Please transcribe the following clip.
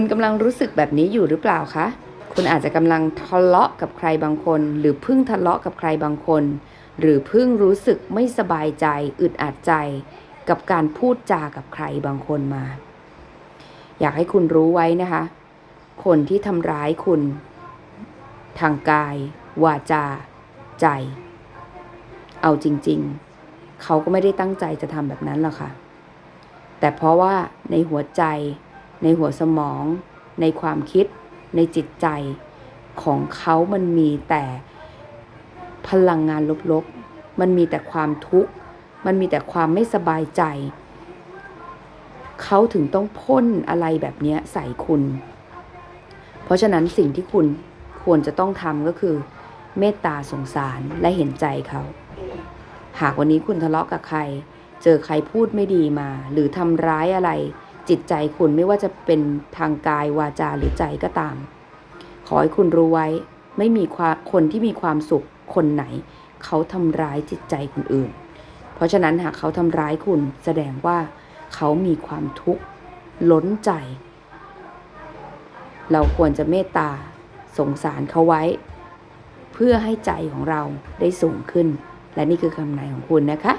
คุณกำลังรู้สึกแบบนี้อยู่หรือเปล่าคะ คุณอาจจะกำลังทะเลาะกับใครบางคน หรือเพิ่งทะเลาะกับใครบางคน หรือเพิ่งรู้สึกไม่สบายใจ อึดอัดใจ กับการพูดจากับใครบางคนมา อยากให้คุณรู้ไว้นะคะ คนที่ทำร้ายคุณ ทางกาย วาจา ใจ เอาจริง ๆ เขาก็ไม่ได้ตั้งใจจะทำแบบนั้นหรอกค่ะ แต่เพราะว่าในหัวใจ ในหัวสมอง ในความคิด ในจิตใจของเขามันมีแต่พลังงานลบๆ มันมีแต่ความทุกข์ มันมีแต่ความไม่สบายใจ เขาถึงต้องพ่นอะไรแบบนี้ใส่คุณ เพราะฉะนั้นสิ่งที่คุณควรจะต้องทำก็คือ เมตตาสงสารและเห็นใจเขา หากวันนี้คุณทะเลาะกับใคร เจอใครพูดไม่ดีมา หรือทำร้ายอะไร จิตใจคุณไม่ว่าจะเป็นทางกายวาจาหรือใจก็ตาม ขอให้คุณรู้ไว้ไม่มีความคนที่มีความสุขคนไหน เขาทำร้ายจิตใจคนอื่น เพราะฉะนั้นหากเขาทำร้ายคุณแสดงว่าเขามีความทุกข์ล้นใจ เราควรจะเมตตาสงสารเขาไว้ เพื่อให้ใจของเราได้สูงขึ้น และนี่คือคำนายของคุณนะคะ